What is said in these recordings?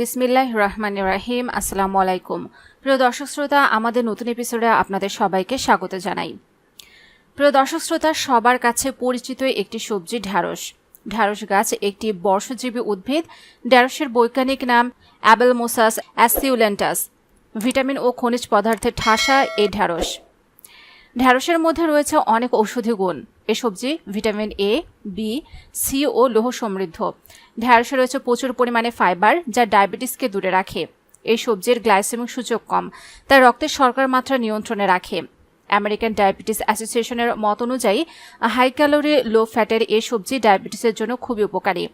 বিসমিল্লাহ রহমান রাহিম আসসালামু আলাইকুম প্রিয় দর্শক শ্রোতা, আমাদের নতুন এপিসোডে আপনাদের সবাইকে স্বাগত জানাই। প্রিয় দর্শক শ্রোতা, সবার কাছে পরিচিত একটি সবজি ঢ্যাঁড়স। ঢ্যাঁড়স গাছ একটি বর্ষজীবী উদ্ভিদ। ঢ্যাঁড়সের বৈজ্ঞানিক নাম অ্যাবেলমোসাস অ্যাসিউলেন্টাস। ভিটামিন ও খনিজ পদার্থের ঠাসা এই ঢ্যাঁড়স। ঢ্যাঁড়সের মধ্যে রয়েছে অনেক ঔষধি গুণ। এ সবজি ভিটামিন এ বি সি ও লৌহ সমৃদ্ধ। ঢ্যাঁড়সে রয়েছে প্রচুর পরিমাণে ফাইবার যা ডায়াবেটিসকে দূরে রাখে। এই সবজির গ্লাইসেমিক সূচক কম, তাই রক্তের শর্করার মাত্রা নিয়ন্ত্রণে রাখে। আমেরিকান ডায়াবেটিস অ্যাসোসিয়েশনের মত অনুযায়ী, হাই ক্যালোরি, লো ফ্যাটের এই সবজি ডায়াবেটিসের জন্য খুবই উপকারী।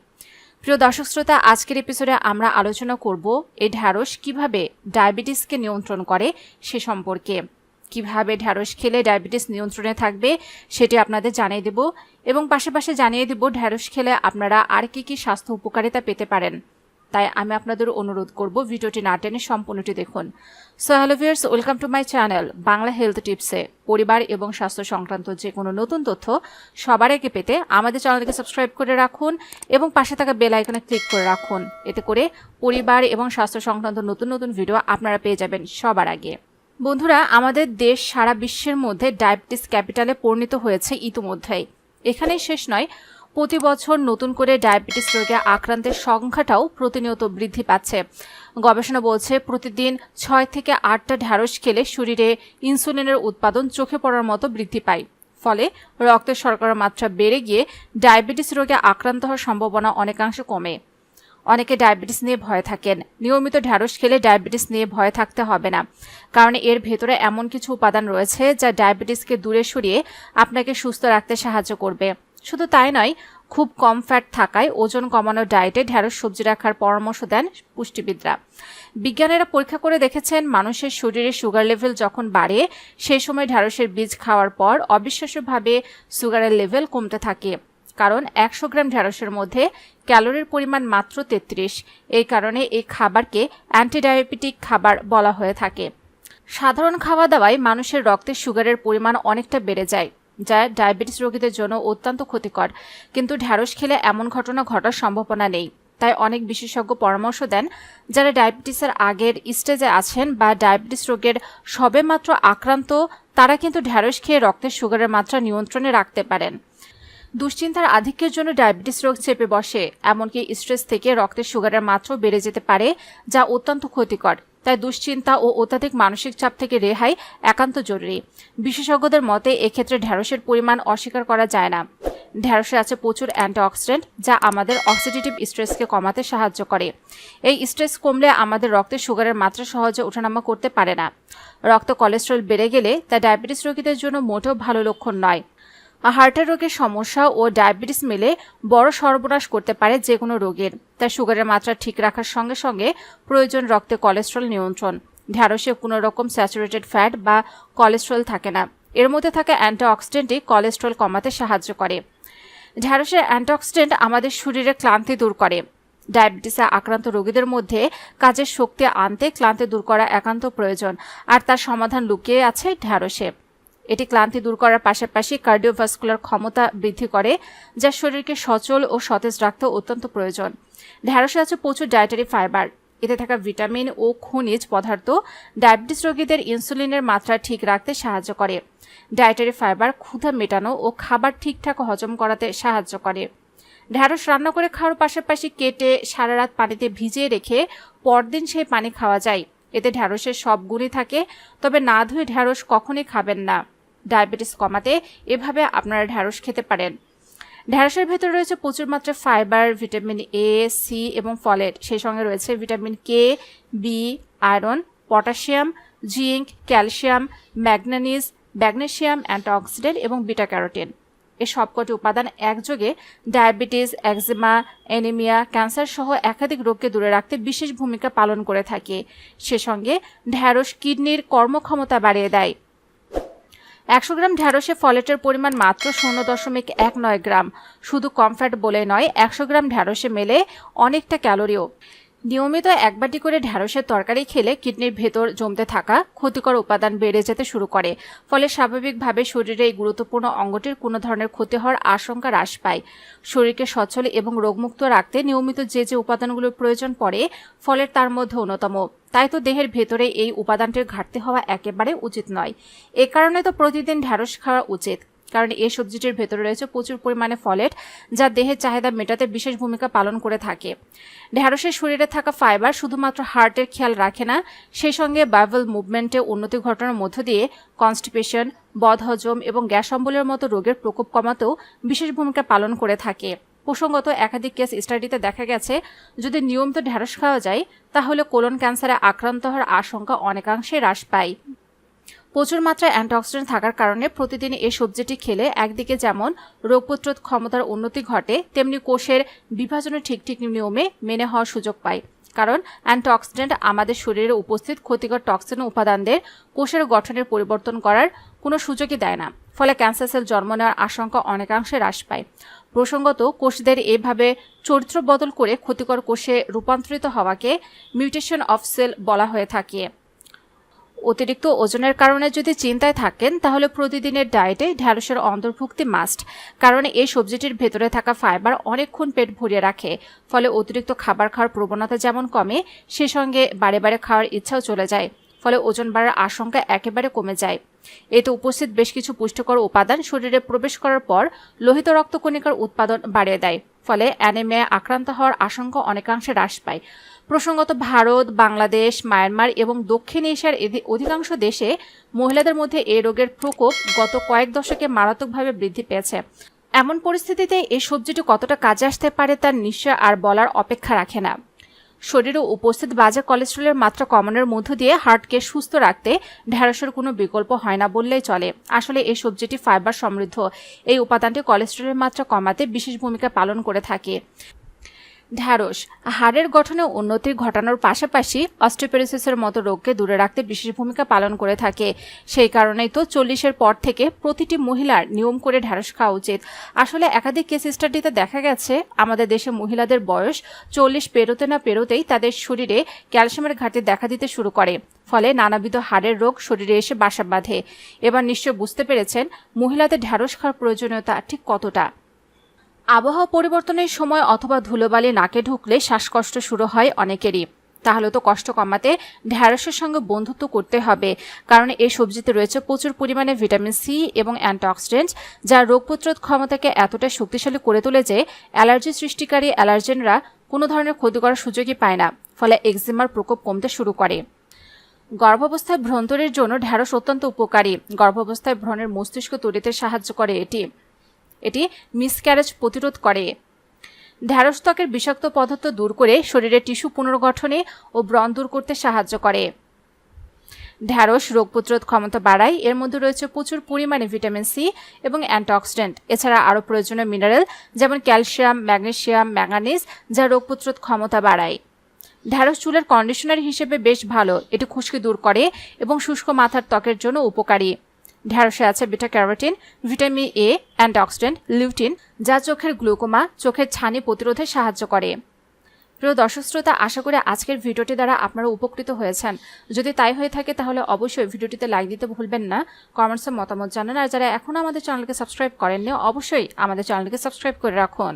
প্রিয় দর্শক শ্রোতা, আজকের এপিসোডে আমরা আলোচনা করব, এই ঢ্যাঁড়স কীভাবে ডায়াবেটিসকে নিয়ন্ত্রণ করে সে সম্পর্কে। কীভাবে ঢ্যাঁড়স খেলে ডায়াবেটিস নিয়ন্ত্রণে থাকবে সেটি আপনাদের জানিয়ে দেব এবং পাশাপাশি জানিয়ে দেব ঢ্যাঁড়স খেলে আপনারা আর কি কি স্বাস্থ্য উপকারিতা পেতে পারেন। তাই আমি আপনাদের অনুরোধ করব ভিডিওটি না টেনে সম্পূর্ণটি দেখুন। So hello viewers welcome to my channel Bangla health টিপসে। পরিবার এবং স্বাস্থ্য সংক্রান্ত যে কোনো নতুন তথ্য সবার আগে পেতে আমাদের চ্যানেলকে সাবস্ক্রাইব করে রাখুন এবং পাশে থাকা বেল আইকনে ক্লিক করে রাখুন। এতে করে পরিবার এবং স্বাস্থ্য সংক্রান্ত নতুন নতুন ভিডিও আপনারা পেয়ে যাবেন সবার আগে। বন্ধুরা, আমাদের দেশ সারা বিশ্বের মধ্যে ডায়াবেটিস ক্যাপিটালে পরিণত হয়েছে ইতিমধ্যেই। এখানেই শেষ নয়, প্রতি বছর নতুন করে ডায়াবেটিস রোগে আক্রান্তের সংখ্যাটাও প্রতিনিয়ত বৃদ্ধি পাচ্ছে। গবেষণা বলছে, প্রতিদিন ছয় থেকে আটটা ঢ্যাঁড়স খেলে শরীরে ইনসুলিনের উৎপাদন চোখে পড়ার মতো বৃদ্ধি পায়। ফলে রক্তের শর্করার মাত্রা বেড়ে গিয়ে ডায়াবেটিস রোগে আক্রান্ত হওয়ার সম্ভাবনা অনেকাংশে কমে। অনেকে ডায়াবেটিস নিয়ে ভয় থাকেন। নিয়মিত ঢ্যাঁড়স খেলে ডায়াবেটিস নিয়ে ভয় থাকতে হবে না। কারণ এর ভেতরে এমন কিছু উপাদান রয়েছে যা ডায়াবেটিসকে দূরে সরিয়ে আপনাকে সুস্থ রাখতে সাহায্য করবে। শুধু তাই নয়, খুব কম ফ্যাট থাকায় ওজন কমানোর ডায়েটে ঢ্যাঁড়স সবজি রাখার পরামর্শ দেন পুষ্টিবিদরা। বিজ্ঞানীরা পরীক্ষা করে দেখেছেন, মানুষের শরীরে সুগার লেভেল যখন বাড়ে সেই সময় ঢ্যাঁড়সের বীজ খাওয়ার পর অবিশ্বাস্যভাবে সুগারের লেভেল কমতে থাকে। কারণ একশো গ্রাম ঢ্যাঁড়সের মধ্যে ক্যালোরির পরিমাণ মাত্র তেত্রিশ। এই কারণে এই খাবারকে অ্যান্টিডায়াবেটিক খাবার বলা হয়ে থাকে। সাধারণ খাওয়া দাওয়ায় মানুষের রক্তে সুগারের পরিমাণ অনেকটা বেড়ে যায়, যা ডায়াবেটিস রোগীদের জন্য অত্যন্ত ক্ষতিকর। কিন্তু ঢ্যাঁড়স খেলে এমন ঘটনা ঘটার সম্ভাবনা নেই। তাই অনেক বিশেষজ্ঞ পরামর্শ দেন, যারা ডায়াবেটিসের আগের স্টেজে আছেন বা ডায়াবেটিস রোগের সবেমাত্র আক্রান্ত, তারা কিন্তু ঢ্যাঁড়স খেয়ে রক্তের সুগারের মাত্রা নিয়ন্ত্রণে রাখতে পারেন। দুশ্চিন্তার আধিক্যের জন্য ডায়াবেটিস রোগ চেপে বসে, এমনকি স্ট্রেস থেকে রক্তের সুগারের মাত্রাও বেড়ে যেতে পারে, যা অত্যন্ত ক্ষতিকর। তাই দুশ্চিন্তা ও অত্যাধিক মানসিক চাপ থেকে রেহাই একান্ত জরুরি। বিশেষজ্ঞদের মতে, এক্ষেত্রে ঢ্যাঁড়সের পরিমাণ অস্বীকার করা যায় না। ঢ্যাঁড়সে আছে প্রচুর অ্যান্টিঅক্সিডেন্ট, যা আমাদের অক্সিডেটিভ স্ট্রেসকে কমাতে সাহায্য করে। এই স্ট্রেস কমলে আমাদের রক্তে সুগারের মাত্রা সহজে ওঠানামা করতে পারে না। রক্ত কোলেস্ট্রল বেড়ে গেলে তা ডায়াবেটিস রোগীদের জন্য মোটেও ভালো লক্ষণ নয়। হার্টের রোগের সমস্যা ও ডায়াবেটিস মিলে বড় সর্বনাশ করতে পারে যে কোনো রোগের। তাই সুগারের মাত্রা ঠিক রাখার সঙ্গে সঙ্গে প্রয়োজন রক্তে কোলেস্ট্রল নিয়ন্ত্রণ। ঢ্যাঁড়সে কোনো রকম স্যাচুরেটেড ফ্যাট বা কোলেস্ট্রল থাকে না। এর মধ্যে থাকা অ্যান্টিঅক্সিডেন্টই কোলেস্ট্রল কমাতে সাহায্য করে। ঢ্যাঁড়সের অ্যান্টিঅক্সিডেন্ট আমাদের শরীরে ক্লান্তি দূর করে। ডায়াবেটিসে আক্রান্ত রোগীদের মধ্যে কাজের শক্তি আনতে ক্লান্তি দূর করা একান্ত প্রয়োজন। আর তার সমাধান লুকিয়ে আছে ঢ্যাঁড়সে। এটি ক্লান্তি দূর করার পাশাপাশি কার্ডিওভাস্কুলার ক্ষমতা বৃদ্ধি করে, যা শরীরকে সচল ও সতেজ রাখতে অত্যন্ত প্রয়োজন। ঢ্যাঁড়সে আছে প্রচুর ডায়েটারি ফাইবার এতে থাকা ভিটামিন ও খনিজ পদার্থ ডায়াবেটিস রোগীদের ইনসুলিনের মাত্রা ঠিক রাখতে সাহায্য করে। ডায়েটারি ফাইবার ক্ষুধা মেটানো ও খাবার ঠিকঠাক হজম করাতে সাহায্য করে। ঢ্যাঁড়স রান্না করে খাওয়ার পাশাপাশি কেটে সারা রাত পানিতে ভিজিয়ে রেখে পরদিন সেই পানি খাওয়া যায়। এতে ঢ্যাঁড়সের সব গুণই থাকে, তবে না ধুয়ে ঢ্যাঁড়স কখনই খাবেন না। ডায়াবেটিস কমাতে এভাবে আপনারা ঢ্যাঁড়স খেতে পারেন। ঢ্যাঁড়সের ভেতরে রয়েছে প্রচুর মাত্রায় ফাইবার, ভিটামিন এ সি এবং ফলেট। সেই সঙ্গে রয়েছে vitamin K B iron, potassium, zinc, calcium, manganese, magnesium, antioxidant এবং বিটা ক্যারোটিন এ সবকটি উপাদান একযোগে ডায়াবেটিস, একজিমা, অ্যানিমিয়া, ক্যান্সার সহ একাধিক রোগকে দূরে রাখতে বিশেষ ভূমিকা পালন করে থাকে। সে সঙ্গে ঢ্যাঁড়স কিডনির কর্মক্ষমতা বাড়িয়ে দেয়। একশো গ্রাম ঢ্যাঁড়সে ফলেটের পরিমাণ মাত্র শূন্য দশমিক এক নয় গ্রাম। শুধু কমফ্যাট বলে নয়, একশো গ্রাম ঢ্যাঁড়সে মেলে অনেকটা ক্যালোরিও। নিয়মিত এক বাটি করে ঢ্যাঁড়সের তরকারি খেলে কিডনির ভেতর জমতে থাকা ক্ষতিকর উপাদান বেড়ে যেতে শুরু করে। ফলে স্বাভাবিকভাবে শরীরে এই গুরুত্বপূর্ণ অঙ্গটির কোনো ধরনের ক্ষতি হওয়ার আশঙ্কা হ্রাস পায়। শরীরকে সচ্ছল এবং রোগমুক্ত রাখতে নিয়মিত যে যে উপাদানগুলোর প্রয়োজন পড়ে, ফলের তার মধ্যে অন্যতম। তাই তো দেহের ভেতরে এই উপাদানটির ঘাটতি হওয়া একেবারে উচিত নয়। এ কারণে তো প্রতিদিন ঢ্যাঁড়স খাওয়া উচিত। কারণ এই সবজিটির ভেতরে রয়েছে প্রচুর পরিমাণে ফলেট, যা দেহের চাহিদা মেটাতে বিশেষ ভূমিকা পালন করে থাকে। ঢ্যাঁড়সের শরীরে থাকা ফাইবার শুধুমাত্র হার্টের খেয়াল রাখে না, সেই সঙ্গে বাইভেল মুভমেন্টে উন্নতি ঘটানোর মধ্য দিয়ে কনস্টিপেশন বদহজম এবং গ্যাস অম্বলের মতো রোগের প্রকোপ কমাতেও বিশেষ ভূমিকা পালন করে থাকে। প্রসঙ্গত একাধিক কেস স্টাডিতে দেখা গেছে, যদি নিয়মিত ঢ্যাঁড়স খাওয়া যায়, তাহলে কোলন ক্যান্সারে আক্রান্ত হওয়ার আশঙ্কা অনেকাংশে হ্রাস পায়। প্রচুর মাত্রায় অ্যান্টিঅক্সিডেন্ট থাকার কারণে প্রতিদিন এই সবজিটি খেলে একদিকে যেমন রোগ প্রতিরোধ ক্ষমতার উন্নতি ঘটে, তেমনি কোষের বিভাজনের ঠিক ঠিক নিয়মে মেনে হওয়ার সুযোগ পায়। কারণ অ্যান্টিঅক্সিডেন্ট আমাদের শরীরে উপস্থিত ক্ষতিকর টক্সিন উপাদানদের কোষের গঠনের পরিবর্তন করার কোনো সুযোগই দেয় না। ফলে ক্যান্সার সেল জন্ম নেওয়ার আশঙ্কা অনেকাংশে হ্রাস পায়। প্রসঙ্গত, কোষদের এভাবে চরিত্র বদল করে ক্ষতিকর কোষে রূপান্তরিত হওয়াকে মিউটেশন অফ সেল বলা হয়ে থাকে। অতিরিক্ত ওজনের কারণে যদি চিন্তায় থাকেন, তাহলে প্রতিদিনের ডায়েটে ঢ্যাঁড়সের অন্তর্ভুক্তি মাস্ট কারণ এই সবজিটির ভেতরে থাকা ফাইবার অনেকক্ষণ পেট ভরিয়ে রাখে। ফলে অতিরিক্ত খাবার খাওয়ার প্রবণতা যেমন কমে, সে সঙ্গে বারে বারে খাওয়ার ইচ্ছাও চলে যায়। ফলে ওজন বাড়ার আশঙ্কা একেবারে কমে যায়। এতে উপস্থিত বেশ কিছু পুষ্টিকর উপাদান শরীরে প্রবেশ করার পর লোহিত রক্তকণিকার উৎপাদন বাড়িয়ে দেয়। ফলে অ্যানিমিয়া আক্রান্ত হওয়ার আশঙ্কা অনেকাংশে হ্রাস পায়। প্রসঙ্গত ভারত, বাংলাদেশ, মায়ানমার এবং দক্ষিণ এশিয়ার অধিকাংশ দেশে মহিলাদের মধ্যে এই রোগের প্রকোপ গত কয়েক দশকে মারাত্মকভাবে বৃদ্ধি পেয়েছে। এমন পরিস্থিতিতে এই সবজিটি কতটা কাজে আসতে পারে তার নিশ্চয় আর বলার অপেক্ষা রাখে না। শরীরে উপস্থিত বাজে কোলেস্ট্রলের মাত্রা কমানোর মধ্য দিয়ে হার্টকে সুস্থ রাখতে ঢ্যাঁড়সের কোনো বিকল্প হয় না বললেই চলে। আসলে এই সবজিটি ফাইবার সমৃদ্ধ। এই উপাদানটি কোলেস্ট্রলের মাত্রা কমাতে বিশেষ ভূমিকা পালন করে থাকে। ঢ্যাঁড়স। হাড়ের গঠনে উন্নতি ঘটানোর পাশাপাশি অস্টিওপেরিসিসের মতো রোগকে দূরে রাখতে বিশেষ ভূমিকা পালন করে থাকে। সেই কারণেই তো চল্লিশের পর থেকে প্রতিটি মহিলার নিয়ম করে ঢ্যাঁড়স খাওয়া উচিত। আসলে একাধিক কেস স্টাডিতে দেখা গেছে, আমাদের দেশে মহিলাদের বয়স চল্লিশ পেরোতে না পেরোতেই তাদের শরীরে ক্যালসিয়ামের ঘাটতি দেখা দিতে শুরু করে, ফলে নানাবিধ হাড়ের রোগ শরীরে এসে বাসা বাঁধে। এবার নিশ্চয় বুঝতে পেরেছেন, মহিলাদের ঢ্যাঁড়স খাওয়ার প্রয়োজনীয়তা ঠিক কতটা। আবহাওয়া পরিবর্তনের সময় অথবা ধুলোবালি নাকে ঢুকলে শ্বাসকষ্ট শুরু হয় অনেকেরই। তাহলে তো কষ্ট কমাতে ঢ্যাঁড়সের সঙ্গে বন্ধুত্ব করতে হবে, কারণ এই সবজিতে রয়েছে প্রচুর পরিমাণে ভিটামিন সি এবং অ্যান্টিঅক্সিডেন্ট যা রোগ প্রতিরোধ ক্ষমতাকে এতটা শক্তিশালী করে তোলে যে অ্যালার্জি সৃষ্টিকারী অ্যালার্জেনরা কোনো ধরনের ক্ষতি করার সুযোগই পায় না, ফলে এক্সিমার প্রকোপ কমতে শুরু করে। গর্ভাবস্থায় ভ্রন্তরের জন্য ঢ্যাঁড়স অত্যন্ত উপকারী। গর্ভাবস্থায় ভ্রণের মস্তিষ্ক তৈরিতে সাহায্য করে এটি। এটি মিসক্যারেজ প্রতিরোধ করে। ঢ্যাঁড়স ত্বকের বিষাক্ত পদার্থ দূর করে শরীরের টিস্যু পুনর্গঠনে ও ব্রণ দূর করতে সাহায্য করে। ঢ্যাঁড়স রোগ প্রতিরোধ ক্ষমতা বাড়ায়। এর মধ্যে রয়েছে প্রচুর পরিমাণে ভিটামিন সি এবং অ্যান্টিঅক্সিডেন্ট। এছাড়া আরও প্রয়োজনীয় মিনারেল যেমন ক্যালসিয়াম, ম্যাগনেসিয়াম, ম্যাঙ্গানিজ যা রোগ প্রতিরোধ ক্ষমতা বাড়ায়। ঢ্যাঁড়স চুলের কন্ডিশনার হিসেবে বেশ ভালো। এটি খুশকি দূর করে এবং শুষ্ক মাথার ত্বকের জন্য উপকারী। ঢ্যাঁড়সে আছে beta carotene vitamin A antioxidant lutein, যা চোখের গ্লুকোমা, চোখের ছানি প্রতিরোধে সাহায্য করে। প্রিয় দর্শক শ্রোতা, আশা করি আজকের ভিডিওটি দ্বারা আপনারা উপকৃত হয়েছেন। যদি তাই হয়ে থাকে, তাহলে অবশ্যই ভিডিওটিতে লাইক দিতে ভুলবেন না। কমেন্টসে মতামত জানান। আর যারা এখনও আমাদের চ্যানেলকে সাবস্ক্রাইব করেননি, অবশ্যই আমাদের চ্যানেলকে সাবস্ক্রাইব করে রাখুন।